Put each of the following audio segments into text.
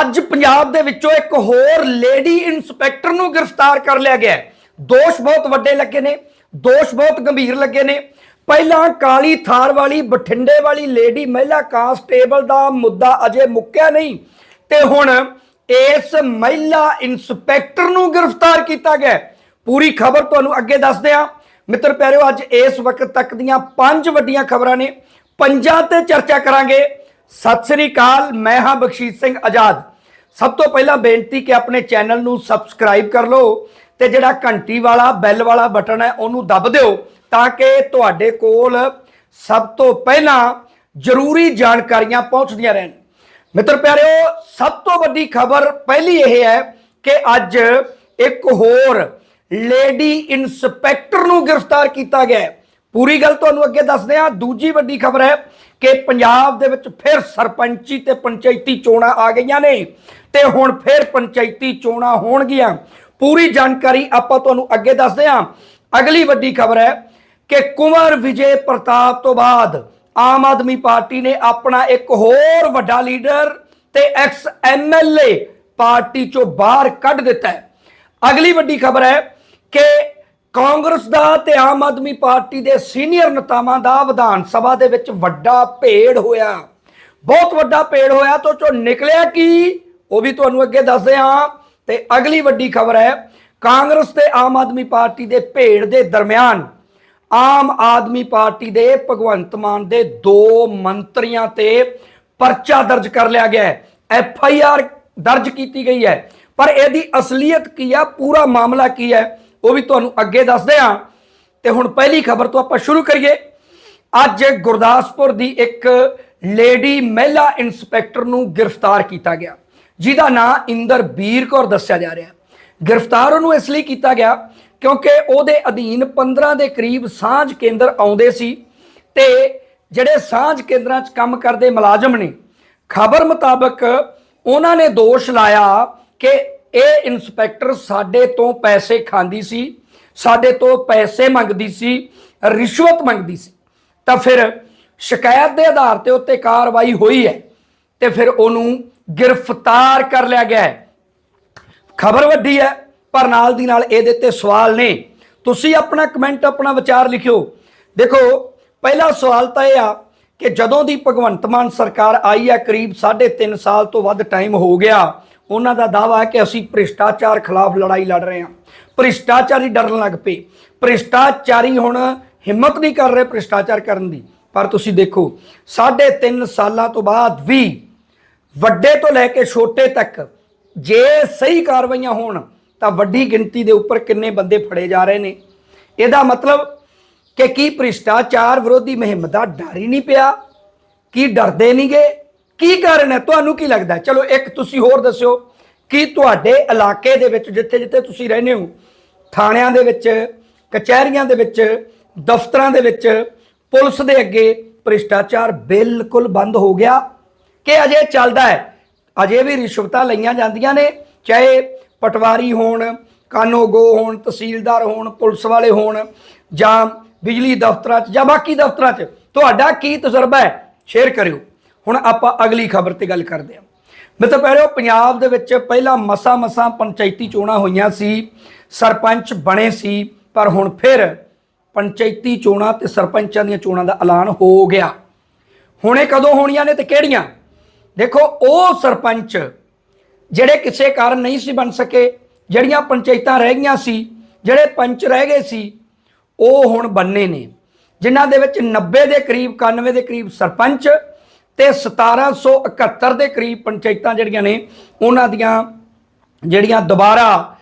ਅੱਜ ਪੰਜਾਬ ਦੇ ਵਿੱਚੋਂ ਇੱਕ ਹੋਰ ਲੇਡੀ ਇਨਸਪੈਕਟਰ ਨੂੰ ਗ੍ਰਿਫਤਾਰ ਕਰ ਲਿਆ ਗਿਆ ਹੈ। ਦੋਸ਼ ਬਹੁਤ ਵੱਡੇ ਲੱਗੇ ਨੇ, ਦੋਸ਼ ਬਹੁਤ ਗੰਭੀਰ ਲੱਗੇ ਨੇ। ਪਹਿਲਾਂ ਕਾਲੀ ਥਾਰ ਵਾਲੀ, ਬਠਿੰਡੇ ਵਾਲੀ ਲੇਡੀ ਮਹਿਲਾ ਕਾਂਸਟੇਬਲ ਦਾ ਮੁੱਦਾ ਅਜੇ ਮੁੱਕਿਆ ਨਹੀਂ ਤੇ ਹੁਣ ਇਸ ਮਹਿਲਾ ਇਨਸਪੈਕਟਰ ਨੂੰ ਗ੍ਰਿਫਤਾਰ ਕੀਤਾ ਗਿਆ ਪੂਰੀ ਖਬਰ ਤੁਹਾਨੂੰ ਅੱਗੇ ਦੱਸਦੇ ਹਾਂ। ਮਿੱਤਰ ਪਿਆਰਿਓ, ਅੱਜ ਇਸ ਵਕਤ ਤੱਕ ਦੀਆਂ ਪੰਜ ਵੱਡੀਆਂ ਖਬਰਾਂ ਨੇ। ਪੰਜਾਂ ਤੇ ਚਰਚਾ ਕਰਾਂਗੇ। ਸਤਿ ਸ੍ਰੀ ਅਕਾਲ, ਮੈਂ ਹਾਂ ਬਖਸ਼ੀਸ਼ ਸਿੰਘ ਆਜ਼ਾਦ। ਸਭ ਤੋਂ ਪਹਿਲਾਂ ਬੇਨਤੀ ਕਿ ਆਪਣੇ ਚੈਨਲ ਨੂੰ ਸਬਸਕ੍ਰਾਈਬ ਕਰ ਲਓ ਤੇ ਜਿਹੜਾ ਘੰਟੀ ਵਾਲਾ, ਬੈਲ ਵਾਲਾ ਬਟਨ ਹੈ, ਉਹਨੂੰ ਦਬ ਦਿਓ ਤਾਂ ਕਿ ਤੁਹਾਡੇ ਕੋਲ ਸਭ ਤੋਂ ਪਹਿਲਾਂ ਜ਼ਰੂਰੀ ਜਾਣਕਾਰੀਆਂ ਪਹੁੰਚਦੀਆਂ ਰਹਿਣ। ਮਿੱਤਰ ਪਿਆਰਿਓ, ਸਭ ਤੋਂ ਵੱਡੀ ਖਬਰ ਪਹਿਲੀ ਇਹ ਹੈ ਕਿ ਅੱਜ ਇੱਕ ਹੋਰ ਲੇਡੀ ਇਨਸਪੈਕਟਰ ਨੂੰ ਗ੍ਰਿਫਤਾਰ ਕੀਤਾ ਗਿਆ ਪੂਰੀ ਗੱਲ ਤੁਹਾਨੂੰ ਅੱਗੇ ਦੱਸਦੇ ਹਾਂ, ਦੂਜੀ ਵੱਡੀ ਖਬਰ ਹੈ ਕਿ ਪੰਜਾਬ ਦੇ ਵਿੱਚ ਫਿਰ ਸਰਪੰਚੀ ਤੇ ਪੰਚਾਇਤੀ ਚੋਣਾਂ ਆ ਗਈਆਂ ਨੇ ਤੇ ਹੁਣ ਫਿਰ ਪੰਚਾਇਤੀ ਚੋਣਾਂ ਹੋਣਗੀਆਂ। ਪੂਰੀ ਜਾਣਕਾਰੀ ਆਪਾਂ ਤੁਹਾਨੂੰ ਅੱਗੇ ਦੱਸਦੇ ਹਾਂ। ਅਗਲੀ ਵੱਡੀ ਖਬਰ ਹੈ ਕਿ ਕੁੰਵਰ ਵਿਜੇ ਪ੍ਰਤਾਪ ਤੋਂ ਬਾਅਦ ਆਮ ਆਦਮੀ ਪਾਰਟੀ ਨੇ ਆਪਣਾ ਇੱਕ ਹੋਰ ਵੱਡਾ ਲੀਡਰ ਤੇ ਐਕਸ ਐਮਐਲਏ ਪਾਰਟੀ ਚੋਂ ਬਾਹਰ ਕੱਢ ਦਿੱਤਾ ਹੈ। ਅਗਲੀ ਵੱਡੀ ਖਬਰ ਹੈ ਕਿ ਕਾਂਗਰਸ ਦਾ ਤੇ ਆਮ ਆਦਮੀ ਪਾਰਟੀ ਦੇ ਸੀਨੀਅਰ ਨੇਤਾਵਾਂ ਦਾ ਵਿਧਾਨ ਸਭਾ ਦੇ ਵਿੱਚ ਵੱਡਾ ਭੇੜ ਹੋਇਆ। ਬਹੁਤ ਵੱਡਾ ਭੇੜ ਹੋਇਆ ਤੋਂ ਚੋਂ ਨਿਕਲਿਆ ਕੀ? ਉਹ ਵੀ ਤੁਹਾਨੂੰ ਅੱਗੇ ਦੱਸਦੇ ਹਾਂ। ਤੇ ਅਗਲੀ ਵੱਡੀ ਖਬਰ ਹੈ, ਕਾਂਗਰਸ ਤੇ ਆਮ ਆਦਮੀ ਪਾਰਟੀ ਦੇ ਭੇੜ ਦੇ ਦਰਮਿਆਨ ਆਮ ਆਦਮੀ ਪਾਰਟੀ ਦੇ ਭਗਵੰਤ ਮਾਨ ਦੇ ਦੋ ਮੰਤਰੀਆਂ ਤੇ ਪਰਚਾ ਦਰਜ ਕਰ ਲਿਆ ਗਿਆ ਹੈ। ਐਫ ਆਈ ਆਰ ਦਰਜ ਕੀਤੀ ਗਈ ਹੈ। ਪਰ ਇਹਦੀ ਅਸਲੀਅਤ ਕੀ ਆ? ਪੂਰਾ ਮਾਮਲਾ ਕੀ ਹੈ? ਉਹ ਵੀ ਤੁਹਾਨੂੰ ਅੱਗੇ ਦੱਸਦੇ ਹਾਂ। ਤੇ ਹੁਣ ਪਹਿਲੀ ਖਬਰ ਤੋਂ ਆਪਾਂ ਸ਼ੁਰੂ ਕਰੀਏ। ਅੱਜ ਗੁਰਦਾਸਪੁਰ ਦੀ ਇੱਕ ਲੇਡੀ ਮਹਿਲਾ ਇਨਸਪੈਕਟਰ ਨੂੰ ਗ੍ਰਿਫਤਾਰ ਕੀਤਾ ਗਿਆ। ਜਿਹਦਾ ਨਾਂ ਇੰਦਰਬੀਰ ਕੌਰ ਦੱਸਿਆ ਜਾ ਰਿਹਾ ਗ੍ਰਿਫਤਾਰ ਉਹਨੂੰ ਇਸ ਲਈ ਕੀਤਾ ਗਿਆ ਕਿਉਂਕਿ ਉਹਦੇ ਅਧੀਨ 15 ਦੇ ਕਰੀਬ ਸਾਂਝ ਕੇਂਦਰ ਆਉਂਦੇ ਸੀ ਤੇ ਜਿਹੜੇ ਸਾਂਝ ਕੇਂਦਰਾਂ 'ਚ ਕੰਮ ਕਰਦੇ ਮੁਲਾਜ਼ਮ ਨੇ। ਖਬਰ ਮੁਤਾਬਕ ਉਹਨਾਂ ਨੇ ਦੋਸ਼ ਲਾਇਆ ਕਿ ਇਹ ਇਨਸਪੈਕਟਰ ਸਾਡੇ ਤੋਂ ਪੈਸੇ ਖਾਂਦੀ ਸੀ, ਸਾਡੇ ਤੋਂ ਪੈਸੇ ਮੰਗਦੀ ਸੀ, ਰਿਸ਼ਵਤ ਮੰਗਦੀ ਸੀ। ਤਾਂ ਫਿਰ ਸ਼ਿਕਾਇਤ ਦੇ ਆਧਾਰ ਤੇ ਉੱਤੇ ਕਾਰਵਾਈ ਹੋਈ ਹੈ ਤੇ ਫਿਰ ਉਹਨੂੰ ਗ੍ਰਿਫਤਾਰ ਕਰ ਲਿਆ ਗਿਆ ਹੈ। ਖਬਰ ਵੱਡੀ ਹੈ, ਪਰ ਨਾਲ ਦੀ ਨਾਲ ਇਹਦੇ ਤੇ ਸਵਾਲ ਨੇ। ਤੁਸੀਂ ਆਪਣਾ ਕਮੈਂਟ, ਆਪਣਾ ਵਿਚਾਰ ਲਿਖਿਓ। ਦੇਖੋ, ਪਹਿਲਾ ਸਵਾਲ ਤਾਂ ਇਹ ਆ ਕਿ ਜਦੋਂ ਦੀ ਭਗਵੰਤ ਮਾਨ ਸਰਕਾਰ ਆਈ ਹੈ, ਕਰੀਬ 3.5 ਸਾਲ ਤੋਂ ਵੱਧ ਟਾਈਮ ਹੋ ਗਿਆ ਉਹਨਾਂ ਦਾ ਦਾਵਾ ਹੈ ਕਿ ਅਸੀਂ ਭ੍ਰਿਸ਼ਟਾਚਾਰ ਖਿਲਾਫ ਲੜਾਈ ਲੜ ਰਹੇ ਹਾਂ। ਭ੍ਰਿਸ਼ਟਾਚਾਰੀ ਡਰਨ ਲੱਗ ਪਏ। ਭ੍ਰਿਸ਼ਟਾਚਾਰੀ ਹੁਣ ਹਿੰਮਤ ਨਹੀਂ ਕਰ ਰਹੇ ਭ੍ਰਿਸ਼ਟਾਚਾਰ ਕਰਨ ਦੀ। ਪਰ ਤੁਸੀਂ ਦੇਖੋ 3.5 ਸਾਲਾਂ ਤੋਂ ਬਾਅਦ ਵੀ ਵੱਡੇ ਤੋਂ ਲੈ ਕੇ ਛੋਟੇ ਤੱਕ ਜੇ ਸਹੀ ਕਾਰਵਾਈਆਂ ਹੋਣ, ਤਾਂ ਵੱਡੀ ਗਿਣਤੀ ਦੇ ਉੱਪਰ ਕਿੰਨੇ ਬੰਦੇ ਫੜੇ ਜਾ ਰਹੇ ਨੇ? ਇਹਦਾ ਮਤਲਬ ਕਿ ਕੀ ਭ੍ਰਿਸ਼ਟਾਚਾਰ ਵਿਰੋਧੀ ਮੁਹਿੰਮ ਦਾ ਡਰ ਹੀ ਨਹੀਂ ਪਿਆ? ਕੀ ਡਰਦੇ ਨਹੀਂਗੇ? ਕੀ ਕਾਰਨ ਹੈ? ਤੁਹਾਨੂੰ ਕੀ ਲੱਗਦਾ ਚਲੋ ਇੱਕ ਤੁਸੀਂ ਹੋਰ ਦੱਸਿਓ ਕਿ ਤੁਹਾਡੇ ਇਲਾਕੇ ਦੇ ਵਿੱਚ ਜਿੱਥੇ ਜਿੱਥੇ ਤੁਸੀਂ ਰਹਿੰਦੇ ਹੋ, ਥਾਣਿਆਂ ਦੇ ਵਿੱਚ, ਕਚਹਿਰੀਆਂ ਦੇ ਵਿੱਚ, ਦਫ਼ਤਰਾਂ ਦੇ ਵਿੱਚ, ਪੁਲਿਸ ਦੇ ਅੱਗੇ ਭ੍ਰਿਸ਼ਟਾਚਾਰ ਬਿਲਕੁਲ ਬੰਦ ਹੋ ਗਿਆ। ਕਿ ਅਜੇ ਚੱਲਦਾ ਹੈ? ਅਜੇ ਵੀ ਰਿਸ਼ਵਤਾਂ ਲਈਆਂ ਜਾਂਦੀਆਂ ਨੇ, ਚਾਹੇ ਪਟਵਾਰੀ ਹੋਣ ਕਾਨੋਗੋ ਹੋਣ, ਤਹਿਸੀਲਦਾਰ ਹੋਣ, ਪੁਲਿਸ ਵਾਲੇ ਹੋਣ, ਜਾਂ ਬਿਜਲੀ ਦਫ਼ਤਰਾਂ 'ਚ ਜਾਂ ਬਾਕੀ ਦਫ਼ਤਰਾਂ 'ਚ। ਤੁਹਾਡਾ ਕੀ ਤਜਰਬਾ ਹੈ? ਸ਼ੇਅਰ ਕਰਿਓ। ਹੁਣ ਆਪਾਂ ਅਗਲੀ ਖਬਰ ਤੇ ਗੱਲ ਕਰਦੇ ਹਾਂ। ਮਿੱਤਰ ਪਿਆਰਿਓ ਪੰਜਾਬ ਦੇ ਵਿੱਚ ਪਹਿਲਾਂ ਮਸਾ ਮਸਾ ਪੰਚਾਇਤੀ ਚੋਣਾਂ ਹੋਈਆਂ ਸੀ, ਸਰਪੰਚ ਬਣੇ ਸੀ, ਪਰ ਹੁਣ ਫਿਰ ਪੰਚਾਇਤੀ ਚੋਣਾਂ ਤੇ ਸਰਪੰਚਾਂ ਦੀਆਂ ਚੋਣਾਂ ਦਾ ਐਲਾਨ ਹੋ ਗਿਆ। ਹੁਣੇ ਕਦੋਂ ਹੋਣੀਆਂ ਨੇ ਤੇ ਕਿਹੜੀਆਂ? ਦੇਖੋ, ਉਹ ਸਰਪੰਚ ਜਿਹੜੇ ਕਿਸੇ ਕਾਰਨ ਨਹੀਂ ਸੀ ਬਣ ਸਕੇ, ਜਿਹੜੀਆਂ ਪੰਚਾਇਤਾਂ ਰਹਿ ਗਈਆਂ ਸੀ, ਜਿਹੜੇ ਪੰਚ ਰਹਿ ਗਏ ਸੀ, ਉਹ ਹੁਣ ਬੰਨੇ ਨੇ। ਜਿਨ੍ਹਾਂ ਦੇ ਵਿੱਚ 90 ਦੇ ਕਰੀਬ 91 ਦੇ ਕਰੀਬ ਸਰਪੰਚ ਤੇ 1771 ਦੇ ਕਰੀਬ ਪੰਚਾਇਤਾਂ ਜਿਹੜੀਆਂ ਨੇ, ਉਹਨਾਂ ਦੀਆਂ ਜਿਹੜੀਆਂ ਦੁਬਾਰਾ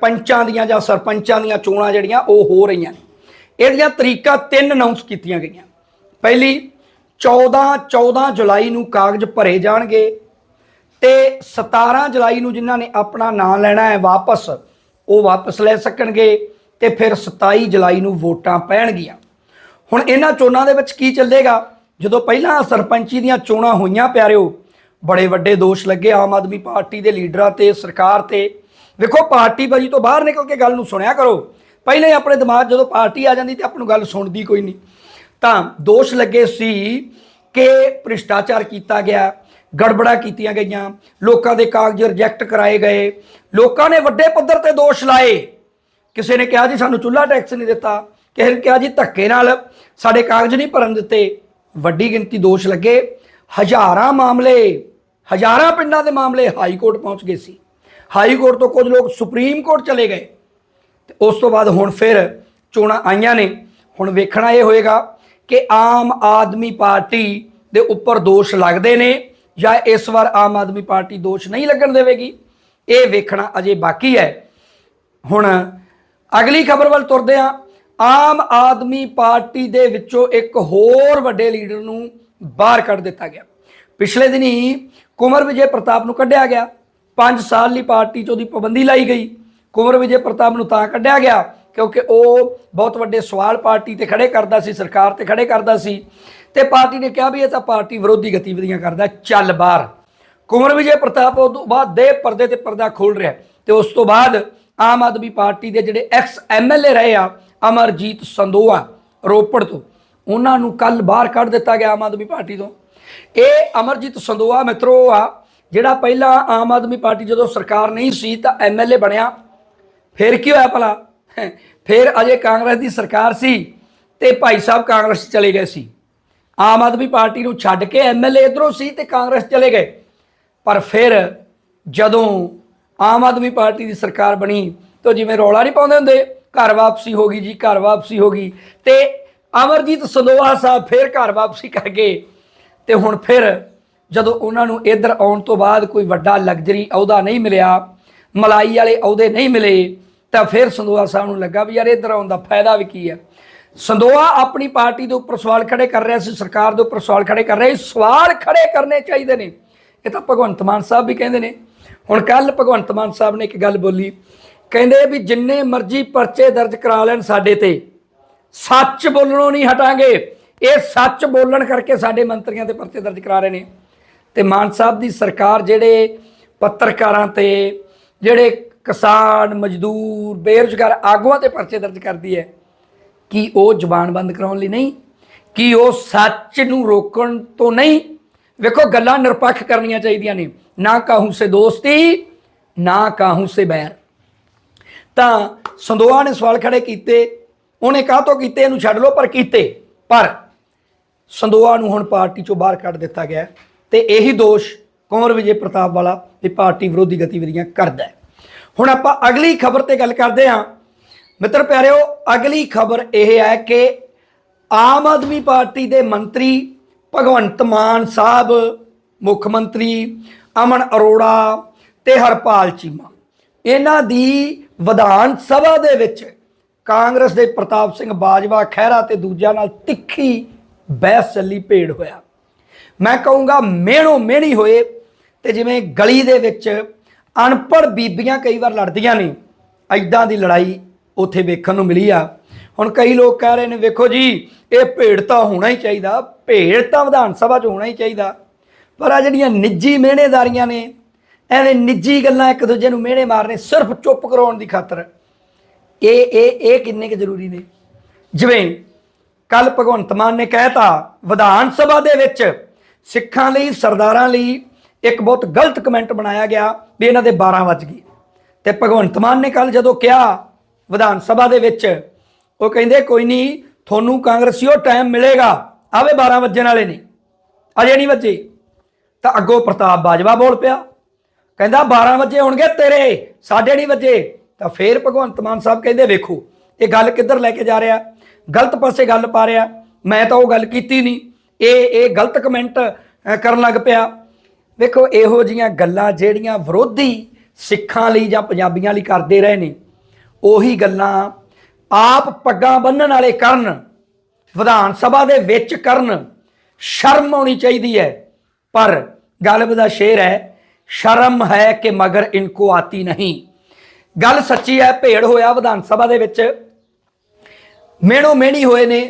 ਪੰਚਾਂ ਦੀਆਂ ਜਾਂ ਸਰਪੰਚਾਂ ਦੀਆਂ ਚੋਣਾਂ ਜਿਹੜੀਆਂ, ਉਹ ਹੋ ਰਹੀਆਂ ਨੇ। ਇਹਦੀਆਂ ਤਰੀਕਾ ਤਿੰਨ ਅਨਾਉਂਸ ਕੀਤੀਆਂ ਗਈਆਂ। ਪਹਿਲੀ 14 14 ਜੁਲਾਈ ਨੂੰ ਕਾਗਜ਼ ਭਰੇ ਜਾਣਗੇ ਤੇ 17 ਜੁਲਾਈ ਨੂੰ ਜਿਨ੍ਹਾਂ ਨੇ ਆਪਣਾ ਨਾਮ ਲੈਣਾ ਹੈ ਵਾਪਸ, ਉਹ ਵਾਪਸ ਲੈ ਸਕਣਗੇ ਤੇ ਫਿਰ 27 ਜੁਲਾਈ ਨੂੰ ਵੋਟਾਂ ਪੈਣਗੀਆਂ। ਹੁਣ ਇਹਨਾਂ ਚੋਣਾਂ ਦੇ ਵਿੱਚ ਕੀ ਚੱਲੇਗਾ? ਜਦੋਂ ਪਹਿਲਾਂ ਸਰਪੰਚੀ ਦੀਆਂ ਚੋਣਾਂ ਹੋਈਆਂ ਪਿਆਰਿਓ, ਬੜੇ ਵੱਡੇ ਦੋਸ਼ ਲੱਗੇ ਆਮ ਆਦਮੀ ਪਾਰਟੀ ਦੇ ਲੀਡਰਾਂ ਤੇ, ਸਰਕਾਰ ਤੇ। ਵੇਖੋ, ਪਾਰਟੀ ਬਾਜੀ ਤੋਂ ਬਾਹਰ ਨਿਕਲ ਕੇ ਗੱਲ ਨੂੰ ਸੁਣਿਆ ਕਰੋ। ਪਹਿਲੇ ਆਪਣੇ ਦਿਮਾਗ ਜਦੋਂ ਪਾਰਟੀ ਆ ਜਾਂਦੀ ਤੇ ਆਪਾਂ ਨੂੰ ਗੱਲ ਸੁਣਦੀ ਕੋਈ ਨਹੀਂ। ਤਾਂ ਦੋਸ਼ ਲੱਗੇ ਸੀ ਕਿ ਭ੍ਰਿਸ਼ਟਾਚਾਰ ਕੀਤਾ ਗਿਆ, ਗੜਬੜਾ ਕੀਤੀਆਂ ਗਈਆਂ, ਲੋਕਾਂ ਦੇ ਕਾਗਜ਼ ਰਿਜੈਕਟ ਕਰਾਏ ਗਏ, ਲੋਕਾਂ ਨੇ ਵੱਡੇ ਪੱਧਰ ਤੇ ਦੋਸ਼ ਲਾਏ। ਕਿਸੇ ਨੇ ਕਿਹਾ ਜੀ ਸਾਨੂੰ ਚੁੱਲ੍ਹਾ ਟੈਕਸ ਨਹੀਂ ਦਿੱਤਾ, ਕਿਸੇ ਨੇ ਕਿਹਾ ਜੀ ਧੱਕੇ ਨਾਲ ਸਾਡੇ ਕਾਗਜ਼ ਨਹੀਂ ਭਰਨ ਦਿੱਤੇ। ਵੱਡੀ ਗਿਣਤੀ ਦੋਸ਼ ਲੱਗੇ। ਹਜ਼ਾਰਾਂ ਮਾਮਲੇ, ਹਜ਼ਾਰਾਂ ਪਿੰਡਾਂ ਦੇ ਮਾਮਲੇ ਹਾਈ ਕੋਰਟ ਪਹੁੰਚ ਗਏ ਸੀ। ਹਾਈ ਕੋਰਟ ਤੋਂ ਕੁਝ ਲੋਕ ਸੁਪਰੀਮ ਕੋਰਟ ਚਲੇ ਗਏ। ਤੇ ਉਸ ਤੋਂ ਬਾਅਦ ਹੁਣ ਫਿਰ ਚੋਣਾਂ ਆਈਆਂ ਨੇ। ਹੁਣ ਵੇਖਣਾ ਇਹ ਹੋਏਗਾ ਕਿ ਆਮ ਆਦਮੀ ਪਾਰਟੀ ਦੇ ਉੱਪਰ ਦੋਸ਼ ਲੱਗਦੇ ਨੇ ਜਾਂ ਇਸ ਵਾਰ ਆਮ ਆਦਮੀ ਪਾਰਟੀ ਦੋਸ਼ ਨਹੀਂ ਲੱਗਣ ਦੇਵੇਗੀ। ਇਹ ਵੇਖਣਾ ਅਜੇ ਬਾਕੀ ਹੈ। ਹੁਣ ਅਗਲੀ ਖਬਰ ਵੱਲ ਤੁਰਦੇ ਹਾਂ। ਆਮ ਆਦਮੀ ਪਾਰਟੀ ਦੇ ਵਿੱਚੋਂ ਇੱਕ ਹੋਰ ਵੱਡੇ ਲੀਡਰ ਨੂੰ ਬਾਹਰ ਕੱਢ ਦਿੱਤਾ ਗਿਆ। ਪਿਛਲੇ ਦਿਨੀ ਕੁਮਰ ਵਿਜੇ ਪ੍ਰਤਾਪ ਨੂੰ ਕੱਢਿਆ ਗਿਆ। 5 ਸਾਲ ਲਈ ਪਾਰਟੀ 'ਚ ਉਹਦੀ ਪਾਬੰਦੀ ਲਾਈ ਗਈ। ਕੁਮਰ ਵਿਜੇ ਪ੍ਰਤਾਪ ਨੂੰ ਤਾਂ ਕੱਢਿਆ ਗਿਆ ਕਿਉਂਕਿ ਉਹ ਬਹੁਤ ਵੱਡੇ ਸਵਾਲ ਪਾਰਟੀ ਤੇ ਖੜੇ ਕਰਦਾ ਸੀ, ਸਰਕਾਰ ਤੇ ਖੜੇ ਕਰਦਾ ਸੀ ਤੇ ਪਾਰਟੀ ਨੇ ਕਿਹਾ ਵੀ ਇਹ ਤਾਂ ਪਾਰਟੀ ਵਿਰੋਧੀ ਗਤੀਵਿਧੀਆਂ ਕਰਦਾ, ਚੱਲ ਬਾਹਰ। ਕੁਮਰ ਵਿਜੇ ਪ੍ਰਤਾਪ ਉਹ ਤੋਂ ਬਾਅਦ ਦੇ ਪਰਦੇ ਤੇ ਪਰਦਾ ਖੋਲ ਰਿਹਾ ਤੇ ਉਸ ਤੋਂ ਬਾਅਦ ਆਮ ਆਦਮੀ ਪਾਰਟੀ ਦੇ ਜਿਹੜੇ ਐਕਸ ਐਮਐਲਏ ਰਹੇ ਆ ਅਮਰਜੀਤ ਸੰਦੋਆ ਰੋਪੜ ਤੋਂ। ਉਹਨਾਂ ਨੂੰ ਕੱਲ ਬਾਹਰ ਕੱਢ ਦਿੱਤਾ ਗਿਆ ਆਮ ਆਦਮੀ ਪਾਰਟੀ ਤੋਂ। ਇਹ ਅਮਰਜੀਤ ਸੰਦੋਆ ਮਿੱਤਰੋ ਆ, ਜਿਹੜਾ ਪਹਿਲਾਂ ਆਮ ਆਦਮੀ ਪਾਰਟੀ ਜਦੋਂ ਸਰਕਾਰ ਨਹੀਂ ਸੀ ਤਾਂ ਐਮਐਲਏ ਬਣਿਆ। ਫਿਰ ਕੀ ਹੋਇਆ ਭਲਾ? ਫਿਰ ਅਜੇ ਕਾਂਗਰਸ ਦੀ ਸਰਕਾਰ ਸੀ ਤੇ ਭਾਈ ਸਾਹਿਬ ਕਾਂਗਰਸ ਚਲੇ ਗਏ ਸੀ। ਆਮ ਆਦਮੀ ਪਾਰਟੀ ਨੂੰ ਛੱਡ ਕੇ ਐਮਐਲਏ ਇਧਰੋਂ ਸੀ ਤੇ ਕਾਂਗਰਸ ਚਲੇ ਗਏ। ਪਰ ਫਿਰ ਜਦੋਂ ਆਮ ਆਦਮੀ ਪਾਰਟੀ ਦੀ ਸਰਕਾਰ ਬਣੀ, ਤਾਂ ਜਿਵੇਂ ਰੌਲਾ ਨਹੀਂ ਪਾਉਂਦੇ ਹੁੰਦੇ। ਘਰ ਵਾਪਸੀ ਹੋ ਗਈ ਜੀ, ਘਰ ਵਾਪਸੀ ਹੋ ਗਈ। ਤੇ ਅਮਰਜੀਤ ਸੰਦੋਹਾ ਸਾਹਿਬ ਫਿਰ ਘਰ ਵਾਪਸੀ ਕਰ ਗਏ। ਤੇ ਹੁਣ ਫਿਰ ਜਦੋਂ ਉਹਨਾਂ ਨੂੰ ਇੱਧਰ ਆਉਣ ਤੋਂ ਬਾਅਦ ਕੋਈ ਵੱਡਾ ਲਗਜ਼ਰੀ ਅਹੁਦਾ ਨਹੀਂ ਮਿਲਿਆ, ਮਲਾਈ ਵਾਲੇ ਅਹੁਦੇ ਨਹੀਂ ਮਿਲੇ, ਤਾਂ ਫਿਰ ਸੰਦੋਹਾ ਸਾਹਿਬ ਨੂੰ ਲੱਗਾ ਵੀ ਯਾਰ ਇੱਧਰ ਆਉਣ ਦਾ ਫਾਇਦਾ ਵੀ ਕੀ ਹੈ ਸੰਦੋਹਾ ਆਪਣੀ ਪਾਰਟੀ ਦੇ ਉੱਪਰ ਸਵਾਲ ਖੜੇ ਕਰ ਰਿਹਾ ਸੀ, ਸਰਕਾਰ ਦੇ ਉੱਪਰ ਸਵਾਲ ਖੜੇ ਕਰ ਰਿਹਾ ਸੀ, ਸਵਾਲ ਖੜੇ ਕਰਨੇ ਚਾਹੀਦੇ ਨੇ। ਇਹ ਤਾਂ ਭਗਵੰਤ ਮਾਨ ਸਾਹਿਬ ਵੀ ਕਹਿੰਦੇ ਨੇ। ਹੁਣ ਕੱਲ ਭਗਵੰਤ ਮਾਨ ਸਾਹਿਬ ਨੇ ਇੱਕ ਗੱਲ ਬੋਲੀ ਕਹਿੰਦੇ ਵੀ ਜਿੰਨੇ ਮਰਜ਼ੀ ਪਰਚੇ ਦਰਜ ਕਰਾ ਲੈਣ ਸਾਡੇ ਤੇ, ਸੱਚ ਬੋਲਣੋਂ ਨਹੀਂ ਹਟਾਂਗੇ। ਇਹ ਸੱਚ ਬੋਲਣ ਕਰਕੇ ਸਾਡੇ ਮੰਤਰੀਆਂ ਤੇ ਪਰਚੇ ਦਰਜ ਕਰਾ ਰਹੇ ਨੇ। ਤੇ ਮਾਨ ਸਾਹਿਬ ਦੀ ਸਰਕਾਰ ਜਿਹੜੇ ਪੱਤਰਕਾਰਾਂ ਤੇ, ਜਿਹੜੇ ਕਿਸਾਨ, ਮਜ਼ਦੂਰ, ਬੇਰੁਜ਼ਗਾਰ ਆਗੂਆਂ ਤੇ ਪਰਚੇ ਦਰਜ ਕਰਦੀ ਹੈ, ਕੀ ਉਹ ਜ਼ੁਬਾਨ ਬੰਦ ਕਰਾਉਣ ਲਈ ਨਹੀਂ? ਕੀ ਉਹ ਸੱਚ ਨੂੰ ਰੋਕਣ ਤੋਂ ਨਹੀਂ? ਵੇਖੋ, ਗੱਲਾਂ ਨਿਰਪੱਖ ਕਰਨੀਆਂ ਚਾਹੀਦੀਆਂ ਨੇ। ਨਾ ਕਾਹੂ ਸੇ ਦੋਸਤੀ, ਨਾ ਕਾਹੂ ਸੇ ਬੈਰ। ਤਾਂ ਸੰਦੋਆ ਨੇ ਸਵਾਲ ਖੜੇ ਕੀਤੇ, ਉਹਨੇ ਕਾਹ ਤੋਂ ਕੀਤੇ, ਇਹਨੂੰ ਛੱਡ ਲਓ, ਪਰ ਕੀਤੇ। ਪਰ ਸੰਦੋਆ ਨੂੰ ਹੁਣ ਪਾਰਟੀ ਚੋਂ ਬਾਹਰ ਕੱਢ ਦਿੱਤਾ ਗਿਆ ਹੈ ਤੇ ਇਹੀ ਦੋਸ਼ ਕੁੰਵਰ ਵਿਜੇ ਪ੍ਰਤਾਪ ਵਾਲਾ ਵੀ ਪਾਰਟੀ ਵਿਰੋਧੀ ਗਤੀਵਿਧੀਆਂ ਕਰਦਾ ਹੈ। ਹੁਣ ਆਪਾਂ ਅਗਲੀ ਖਬਰ ਤੇ ਗੱਲ ਕਰਦੇ ਹਾਂ। ਮਿੱਤਰ ਪਿਆਰਿਓ, ਅਗਲੀ ਖਬਰ ਇਹ ਹੈ ਕਿ ਆਮ ਆਦਮੀ ਪਾਰਟੀ ਦੇ ਮੰਤਰੀ ਭਗਵੰਤ ਮਾਨ ਸਾਹਿਬ, ਮੁੱਖ ਮੰਤਰੀ ਅਮਨ ਅਰੋੜਾ ਤੇ ਹਰਪਾਲ ਚੀਮਾ, ਇਹਨਾਂ ਦੀ ਵਿਧਾਨ ਸਭਾ ਦੇ ਵਿੱਚ ਕਾਂਗਰਸ ਦੇ ਪ੍ਰਤਾਪ ਸਿੰਘ ਬਾਜਵਾ ਖਹਿਰਾ ਤੇ ਦੂਜਿਆਂ ਨਾਲ ਤਿੱਖੀ ਬਹਿਸ ਚੱਲੀ ਭੇੜ ਹੋਇਆ। ਮੈਂ ਕਹੂੰਗਾ, ਮਿਹਣੋ ਮਿਹਣੀ ਹੋਏ ਤੇ ਜਿਵੇਂ ਗਲੀ ਦੇ ਵਿੱਚ ਅਨਪੜ ਬੀਬੀਆਂ ਕਈ ਵਾਰ ਲੜਦੀਆਂ ਨੇ ਐਦਾਂ ਦੀ ਲੜਾਈ ਉੱਥੇ ਵੇਖਣ ਨੂੰ ਮਿਲੀ ਆ। ਹੁਣ ਕਈ ਲੋਕ ਕਹਿ ਰਹੇ ਨੇ, ਵੇਖੋ ਜੀ, ਇਹ ਭੇੜ ਤਾਂ ਹੋਣਾ ਹੀ ਚਾਹੀਦਾ ਭੇੜ ਤਾਂ ਵਿਧਾਨ ਸਭਾ 'ਚ ਹੋਣਾ ਹੀ ਚਾਹੀਦਾ। ਪਰ ਆ ਜਿਹੜੀਆਂ ਨਿੱਜੀ ਮਿਹਣੇਦਾਰੀਆਂ ਨੇ ਐਵੇਂ ਨਿੱਜੀ ਗੱਲਾਂ ਇੱਕ ਦੂਜੇ ਨੂੰ ਮਿਹਣੇ ਮਾਰਨੇ ਸਿਰਫ ਚੁੱਪ ਕਰਾਉਣ ਦੀ ਖਾਤਰ। ਇਹ ਇਹ ਇਹ ਕਿੰਨੇ ਕੁ ਜ਼ਰੂਰੀ ਨੇ? ਜਿਵੇਂ ਕੱਲ ਭਗਵੰਤ ਮਾਨ ਨੇ ਕਹਿਤਾ ਵਿਧਾਨ ਸਭਾ ਦੇ ਵਿੱਚ ਸਿੱਖਾਂ ਲਈ, ਸਰਦਾਰਾਂ ਲਈ ਇੱਕ ਬਹੁਤ ਗਲਤ ਕਮੈਂਟ ਬਣਾਇਆ ਗਿਆ ਵੀ ਇਹਨਾਂ ਦੇ 12 ਵੱਜ ਗਏ। ਤੇ ਭਗਵੰਤ ਮਾਨ ਨੇ ਕੱਲ ਜਦੋਂ ਕਿਹਾ ਵਿਧਾਨ ਸਭਾ ਦੇ ਵਿੱਚ, ਉਹ ਕਹਿੰਦੇ, ਕੋਈ ਨਹੀਂ, ਤੁਹਾਨੂੰ ਕਾਂਗਰਸੀਓ ਟਾਈਮ ਮਿਲੇਗਾ। ਆਵੇ 12 ਵੱਜਣ ਵਾਲੇ ਨੇ। ਅਜੇ ਨਹੀਂ ਵੱਜੇ। ਤਾਂ ਅੱਗੋਂ ਪ੍ਰਤਾਪ ਬਾਜਵਾ ਬੋਲ ਪਿਆ। ਕਹਿੰਦਾ 12 ਵਜੇ ਹੋਣਗੇ ਤੇਰੇ ਸਾਡੇ ਨਹੀਂ ਵਜੇ। ਤਾਂ ਫੇਰ ਭਗਵੰਤ ਮਾਨ ਸਾਹਿਬ ਕਹਿੰਦੇ, ਵੇਖੋ, ਇਹ ਗੱਲ ਕਿੱਧਰ ਲੈ ਕੇ ਜਾ ਰਿਹਾ? ਗਲਤ ਪਾਸੇ ਗੱਲ ਪਾ ਰਿਹਾ। ਮੈਂ ਤਾਂ ਉਹ ਗੱਲ ਕੀਤੀ ਨਹੀਂ ਇਹ ਇਹ ਗਲਤ ਕਮੈਂਟ ਕਰਨ ਲੱਗ ਪਿਆ। ਵੇਖੋ, ਇਹੋ ਜੀਆਂ ਗੱਲਾਂ ਜਿਹੜੀਆਂ ਵਿਰੋਧੀ ਸਿੱਖਾਂ ਲਈ ਜਾਂ ਪੰਜਾਬੀਆਂ ਲਈ ਕਰਦੇ ਰਹੇ ਨੇ, ਉਹੀ ਗੱਲਾਂ ਆਪ ਪੱਗਾਂ ਬੰਨਣ ਵਾਲੇ ਕਰਨ, ਵਿਧਾਨ ਸਭਾ ਦੇ ਵਿੱਚ ਕਰਨ, ਸ਼ਰਮ ਆਉਣੀ ਚਾਹੀਦੀ ਹੈ। ਪਰ ਗਲਬ ਦਾ ਸ਼ੇਰ ਹੈ ਸ਼ਰਮ ਹੈ ਕਿ ਮਗਰ ਇਨਕੋ ਆਤੀ ਨਹੀਂ। ਗੱਲ ਸੱਚੀ ਹੈ ਭੇੜ ਹੋਇਆ ਵਿਧਾਨ ਸਭਾ ਦੇ ਵਿੱਚ। ਮੇਣੋ ਮੇਣੀ ਹੋਏ ਨੇ।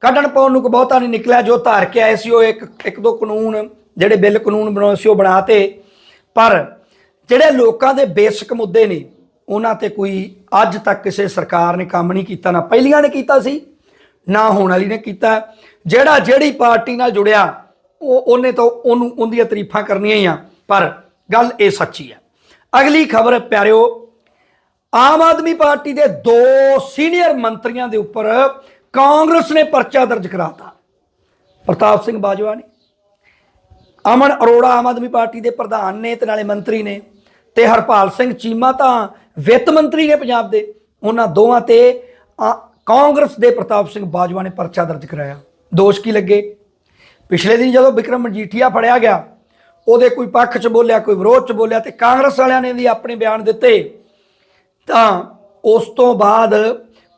ਕੱਢਣ ਪਾਉਣ ਨੂੰ ਬਹੁਤਾ ਨਹੀਂ ਨਿਕਲਿਆ, ਜੋ ਧਾਰ ਕੇ ਆਏ ਸੀ ਉਹ ਇੱਕ ਇੱਕ ਦੋ ਕਾਨੂੰਨ ਜਿਹੜੇ ਬਿੱਲ ਕਾਨੂੰਨ ਬਣਾਏ ਸੀ ਉਹ ਬਣਾਤੇ ਪਰ ਜਿਹੜੇ ਲੋਕਾਂ ਦੇ ਬੇਸਿਕ ਮੁੱਦੇ ਨੇ, ਉਹਨਾਂ ਤੇ ਕੋਈ ਅੱਜ ਤੱਕ ਕਿਸੇ ਸਰਕਾਰ ਨੇ ਕੰਮ ਨਹੀਂ ਕੀਤਾ, ਨਾ ਪਹਿਲੀਆਂ ਨੇ ਕੀਤਾ ਸੀ, ਨਾ ਹੋਣ ਵਾਲੀ ਨੇ ਕੀਤਾ। ਜਿਹੜਾ ਜਿਹੜੀ ਪਾਰਟੀ ਨਾਲ ਜੁੜਿਆ, ਉਹ ਉਹਨੇ ਤਾਂ ਉਹਨੂੰ, ਉਹਦੀਆਂ ਤਾਰੀਫਾਂ ਕਰਨੀਆਂ ਹੀ ਆ। ਪਰ ਗੱਲ ਇਹ ਸੱਚੀ ਹੈ। ਅਗਲੀ ਖਬਰ ਪਿਆਰਿਓ ਆਮ ਆਦਮੀ ਪਾਰਟੀ ਦੇ ਦੋ ਸੀਨੀਅਰ ਮੰਤਰੀਆਂ ਦੇ ਉੱਪਰ ਕਾਂਗਰਸ ਨੇ ਪਰਚਾ ਦਰਜ ਕਰਾਤਾ। ਪ੍ਰਤਾਪ ਸਿੰਘ ਬਾਜਵਾ ਨੇ ਅਮਨ ਅਰੋੜਾ ਆਮ ਆਦਮੀ ਪਾਰਟੀ ਦੇ ਪ੍ਰਧਾਨ ਨੇ ਤੇ ਨਾਲੇ ਮੰਤਰੀ ਨੇ ਤੇ ਹਰਪਾਲ ਸਿੰਘ ਚੀਮਾ ਤਾਂ ਵਿੱਤ ਮੰਤਰੀ ਨੇ ਪੰਜਾਬ ਦੇ। ਉਹਨਾਂ ਦੋਵਾਂ ਤੇ ਆ, ਕਾਂਗਰਸ ਦੇ ਪ੍ਰਤਾਪ ਸਿੰਘ ਬਾਜਵਾ ਨੇ ਪਰਚਾ ਦਰਜ ਕਰਾਇਆ। ਦੋਸ਼ ਕੀ ਲੱਗੇ? ਪਿਛਲੇ ਦਿਨ ਜਦੋਂ ਵਿਕਰਮ ਮਜੀਠੀਆ ਫੜਿਆ ਗਿਆ ਉਹਦੇ ਕੋਈ ਪੱਖ 'ਚ ਬੋਲਿਆ, ਕੋਈ ਵਿਰੋਧ 'ਚ ਬੋਲਿਆ ਤੇ ਕਾਂਗਰਸ ਵਾਲਿਆਂ ਨੇ ਵੀ ਆਪਣੇ ਬਿਆਨ ਦਿੱਤੇ। ਤਾਂ ਉਸ ਤੋਂ ਬਾਅਦ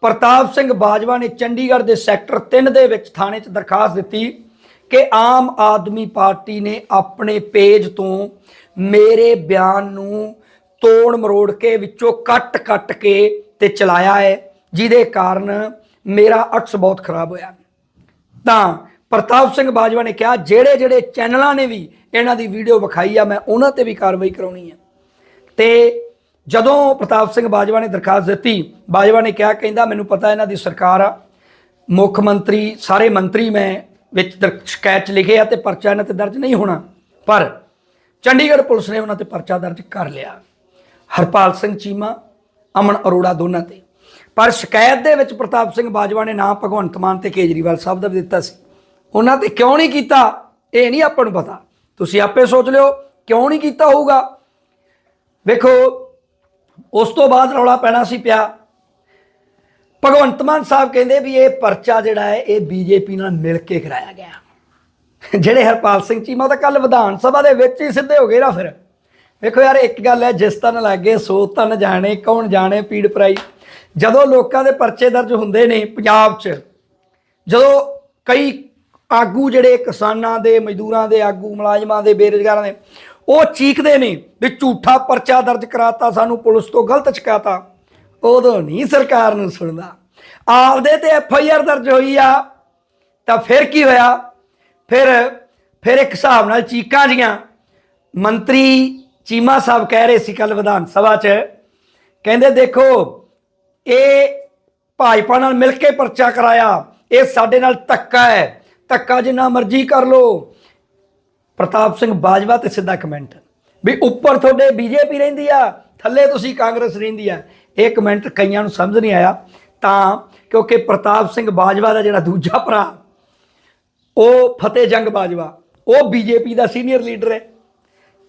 ਪ੍ਰਤਾਪ ਸਿੰਘ ਬਾਜਵਾ ਨੇ ਚੰਡੀਗੜ੍ਹ ਦੇ ਸੈਕਟਰ 3 ਦੇ ਵਿੱਚ ਥਾਣੇ 'ਚ ਦਰਖਾਸਤ ਦਿੱਤੀ ਕਿ ਆਮ ਆਦਮੀ ਪਾਰਟੀ ਨੇ ਆਪਣੇ ਪੇਜ ਤੋਂ ਮੇਰੇ ਬਿਆਨ ਨੂੰ ਤੋੜ ਮਰੋੜ ਕੇ ਵਿੱਚੋਂ ਕੱਟ-ਕੱਟ ਕੇ ਤੇ ਚਲਾਇਆ ਹੈ, ਜਿਹਦੇ ਕਾਰਨ ਮੇਰਾ ਅਕਸ ਬਹੁਤ ਖਰਾਬ ਹੋਇਆ। ਤਾਂ ਪ੍ਰਤਾਪ ਸਿੰਘ ਬਾਜਵਾ ਨੇ ਕਿਹਾ ਜਿਹੜੇ ਜਿਹੜੇ ਚੈਨਲਾਂ ਨੇ ਵੀ ਇਹਨਾਂ ਦੀ ਵੀਡੀਓ ਵਿਖਾਈ ਆ, ਮੈਂ ਉਹਨਾਂ ਤੇ ਵੀ ਕਾਰਵਾਈ ਕਰਾਉਣੀ ਆ। ਤੇ ਜਦੋਂ ਪ੍ਰਤਾਪ ਸਿੰਘ ਬਾਜਵਾ ਨੇ ਦਰਖਾਸਤ ਦਿੱਤੀ, ਬਾਜਵਾ ਨੇ ਕਿਹਾ, ਕਹਿੰਦਾ, ਮੈਨੂੰ ਪਤਾ ਇਹਨਾਂ ਦੀ ਸਰਕਾਰ ਆ। ਮੁੱਖ ਮੰਤਰੀ, ਸਾਰੇ ਮੰਤਰੀ ਮੈਂ ਵਿੱਚ ਦਰ- ਸ਼ਿਕਾਇਤ 'ਚ ਲਿਖੇ ਆ ਤੇ ਪਰਚਾ ਇਹਨਾਂ ਤੇ ਦਰਜ ਨਹੀਂ ਹੋਣਾ। ਪਰ ਚੰਡੀਗੜ੍ਹ ਪੁਲਿਸ ਨੇ ਉਹਨਾਂ ਤੇ ਪਰਚਾ ਦਰਜ ਕਰ ਲਿਆ। ਹਰਪਾਲ ਸਿੰਘ ਚੀਮਾ, ਅਮਨ ਅਰੋੜਾ ਦੋਨਾਂ ਤੇ। ਪਰ ਸ਼ਿਕਾਇਤ ਦੇ ਵਿੱਚ ਪ੍ਰਤਾਪ ਸਿੰਘ ਬਾਜਵਾ ਨੇ ਨਾਮ ਭਗਵੰਤ ਮਾਨ ਤੇ ਕੇਜਰੀਵਾਲ ਸਾਹਿਬ ਦਾ ਵੀ ਦਿੱਤਾ ਸੀ। ਉਹਨਾਂ ਤੇ ਕਿਉਂ ਨਹੀਂ ਕੀਤਾ, ਇਹ ਨਹੀਂ ਆਪਾਂ ਨੂੰ ਪਤਾ। ਤੁਸੀਂ ਆਪੇ ਸੋਚ ਲਿਓ, ਕਿਉਂ ਨਹੀਂ ਕੀਤਾ ਹੋਊਗਾ? ਵੇਖੋ, ਉਸ ਤੋਂ ਬਾਅਦ ਰੌਲਾ ਪੈਣਾ ਸੀ ਪਿਆ। ਭਗਵੰਤ ਮਾਨ ਸਾਹਿਬ ਕਹਿੰਦੇ ਵੀ ਇਹ ਪਰਚਾ ਜਿਹੜਾ ਹੈ, ਇਹ ਬੀਜੇਪੀ ਨਾਲ ਮਿਲ ਕੇ ਕਰਾਇਆ ਗਿਆ। ਜਿਹੜੇ ਹਰਪਾਲ ਸਿੰਘ ਚੀਮਾ ਤਾਂ ਕੱਲ ਵਿਧਾਨ ਸਭਾ ਦੇ ਵਿੱਚ ਹੀ ਸਿੱਧੇ ਹੋ ਗਏ ਨਾ ਫਿਰ। ਵੇਖੋ ਯਾਰ, ਇੱਕ ਗੱਲ ਹੈ, ਜਿਸ ਤਨ ਲੱਗੇ, ਸੋ ਤਨ ਜਾਣੇ, ਕੌਣ ਜਾਣੇ, ਪੀੜ ਪਰਾਈ। ਜਦੋਂ ਲੋਕਾਂ ਦੇ ਪਰਚੇ ਦਰਜ ਹੁੰਦੇ ਨੇ ਪੰਜਾਬ 'ਚ, ਜਦੋਂ ਕਈ ਆਗੂ ਜਿਹੜੇ ਕਿਸਾਨਾਂ ਦੇ, ਮਜ਼ਦੂਰਾਂ ਦੇ, ਆਗੂ ਮੁਲਾਜ਼ਮਾਂ ਦੇ, ਬੇਰੁਜ਼ਗਾਰਾਂ ਦੇ, ਉਹ ਚੀਕਦੇ ਨੇ ਵੀ ਝੂਠਾ ਪਰਚਾ ਦਰਜ ਕਰਾਤਾ, ਸਾਨੂੰ ਪੁਲਿਸ ਤੋਂ ਗਲਤ ਚਕਾਤਾ ਉਦੋਂ ਨਹੀਂ ਸਰਕਾਰ ਨੂੰ ਸੁਣਦਾ। ਆਪਦੇ ਤੇ ਐਫ ਆਈ ਆਰ ਦਰਜ ਹੋਈ ਆ, ਤਾਂ ਫਿਰ ਕੀ ਹੋਇਆ? ਫਿਰ ਫਿਰ ਇੱਕ ਹਿਸਾਬ ਨਾਲ ਚੀਕਾਂ ਜੀਆਂ। ਮੰਤਰੀ ਚੀਮਾ ਸਾਹਿਬ ਕਹਿ ਰਹੇ ਸੀ ਕੱਲ ਵਿਧਾਨ ਸਭਾ 'ਚ, ਕਹਿੰਦੇ ਦੇਖੋ, ਇਹ ਭਾਜਪਾ ਨਾਲ ਮਿਲ ਕੇ ਪਰਚਾ ਕਰਾਇਆ, ਇਹ ਸਾਡੇ ਨਾਲ ਧੱਕਾ ਹੈ। ਧੱਕਾ ਜਿੰਨਾ ਮਰਜ਼ੀ ਕਰ ਲੋ ਪ੍ਰਤਾਪ ਸਿੰਘ ਬਾਜਵਾ ਤੇ ਸਿੱਧਾ ਕਮੈਂਟ ਵੀ ਉੱਪਰ ਤੁਹਾਡੇ ਬੀਜੇਪੀ ਰਹਿੰਦੀ ਆ, ਥੱਲੇ ਤੁਸੀਂ ਕਾਂਗਰਸ ਰਹਿੰਦੀ ਆ। ਇਹ ਕਮੈਂਟ ਕਈਆਂ ਨੂੰ ਸਮਝ ਨਹੀਂ ਆਇਆ। ਤਾਂ ਕਿਉਂਕਿ ਪ੍ਰਤਾਪ ਸਿੰਘ ਬਾਜਵਾ ਦਾ ਜਿਹੜਾ ਦੂਜਾ ਭਰਾ, ਉਹ ਫਤਿਹ ਜੰਗ ਬਾਜਵਾ, ਉਹ ਬੀਜੇਪੀ ਦਾ ਸੀਨੀਅਰ ਲੀਡਰ ਹੈ।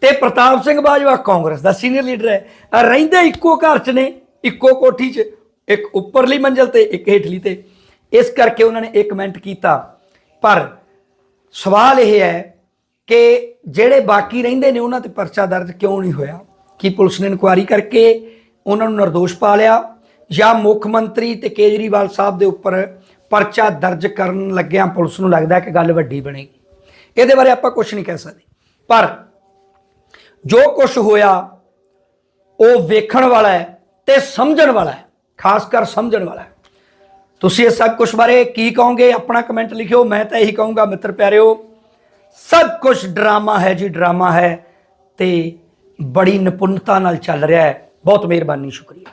ਤੇ ਪ੍ਰਤਾਪ ਸਿੰਘ ਬਾਜਵਾ ਕਾਂਗਰਸ ਦਾ ਸੀਨੀਅਰ ਲੀਡਰ ਹੈ। ਰਹਿੰਦੇ ਇੱਕੋ ਘਰ 'ਚ ਨੇ, ਇੱਕੋ ਕੋਠੀ 'ਚ, ਇੱਕ ਉੱਪਰਲੀ ਮੰਜ਼ਲ ਤੇ, ਇੱਕ ਹੇਠਲੀ ਤੇ। ਇਸ ਕਰਕੇ ਉਹਨਾਂ ਨੇ ਇਹ ਕਮੈਂਟ ਕੀਤਾ। ਪਰ ਸਵਾਲ ਇਹ ਹੈ ਕਿ ਜਿਹੜੇ ਬਾਕੀ ਰਹਿੰਦੇ ਨੇ ਉਹਨਾਂ ਤੇ ਪਰਚਾ ਦਰਜ ਕਿਉਂ ਨਹੀਂ ਹੋਇਆ? ਕੀ ਪੁਲਿਸ ਨੇ ਇਨਕੁਆਇਰੀ ਕਰਕੇ ਉਹਨਾਂ ਨੂੰ ਨਿਰਦੋਸ਼ ਪਾ ਲਿਆ ਜਾਂ ਮੁੱਖ ਮੰਤਰੀ ਤੇ ਕੇਜਰੀਵਾਲ ਸਾਹਿਬ ਦੇ ਉੱਪਰ ਪਰਚਾ ਦਰਜ ਕਰਨ ਲੱਗਿਆਂ ਪੁਲਿਸ ਨੂੰ ਲੱਗਦਾ ਕਿ ਗੱਲ ਵੱਡੀ ਬਣੇਗੀ? ਇਹਦੇ ਬਾਰੇ ਆਪਾਂ ਕੁਝ ਨਹੀਂ ਕਹਿ ਸਕਦੇ। ਪਰ ਜੋ ਕੁਝ ਹੋਇਆ, ਉਹ ਵੇਖਣ ਵਾਲਾ ਹੈ ਤੇ ਸਮਝਣ ਵਾਲਾ ਹੈ, ਖਾਸ ਕਰ ਸਮਝਣ ਵਾਲਾ ਹੈ। ਤੁਸੀਂ ਇਹ ਸਭ ਕੁਝ ਬਾਰੇ ਕੀ ਕਹੋਗੇ? ਆਪਣਾ ਕਮੈਂਟ ਲਿਖਿਓ, ਮੈਂ ਤਾਂ ਇਹੀ ਕਹੂੰਗਾ ਮਿੱਤਰ ਪਿਆਰਿਓ, ਸਭ ਕੁਝ ਡਰਾਮਾ ਹੈ ਜੀ, ਡਰਾਮਾ ਹੈ ਤੇ ਬੜੀ ਨਿਪੁੰਨਤਾ ਨਾਲ ਚੱਲ ਰਿਹਾ ਹੈ। ਬਹੁਤ ਮਿਹਰਬਾਨੀ, ਸ਼ੁਕਰੀਆ।